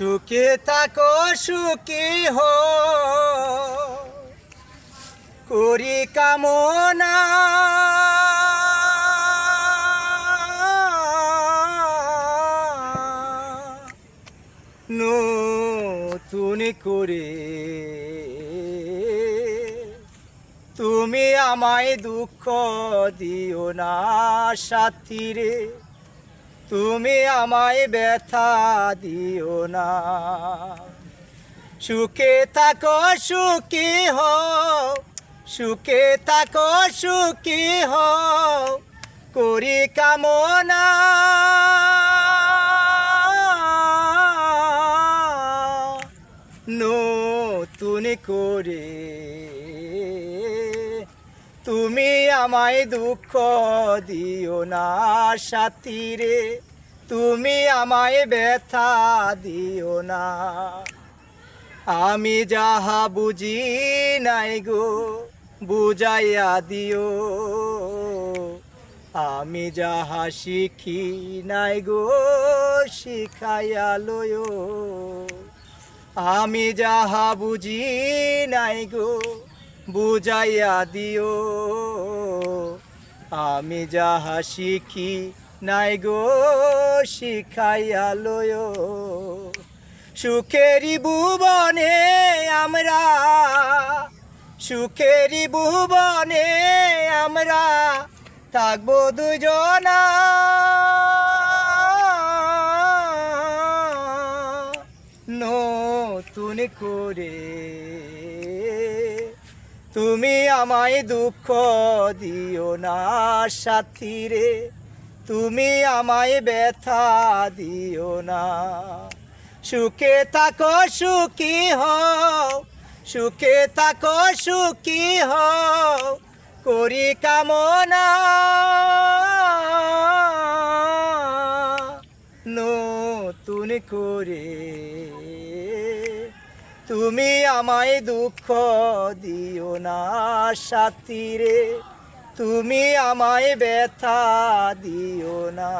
সুখে থাকো, সুখী হো। করি কামনা। নতুন করে তুমি আমায় দুঃখ দিও না, সাথী রে। তুমি আমায় ব্যথা দিও না। সুখে থাকো, সুখী হও। সুখে থাকো, সুখী হও। করি কামনা। নতুন করে তুমি আমায় দুঃখ দিও না সাথী রে তুমি আমায় ব্যথা দিও না। আমি যাহা বুঝি নাই গো, বুঝাইয়া দিও। আমি যাহা শিখি নাই গো, শিখাইয়া লয় আমি যাহা বুঝি নাই গো বুঝাইয়া দিও। আমি যাহা শিখি নাই গো, শিখাইয়া লয় সুখেরি ভুবনে আমরা সুখেরি ভুবনে আমরা থাকব দুজনা। নতুন করে তুমি আমায় দুঃখ দিও না সাথী রে তুমি আমায় ব্যথা দিও না। সুখে থাকো, সুখী হও। সুখে থাকো, সুখী হও। করি কামনা। নতুন করে তুমি আমায় দুঃখ দিও না সাথী রে তুমি আমায় ব্যথা দিও না।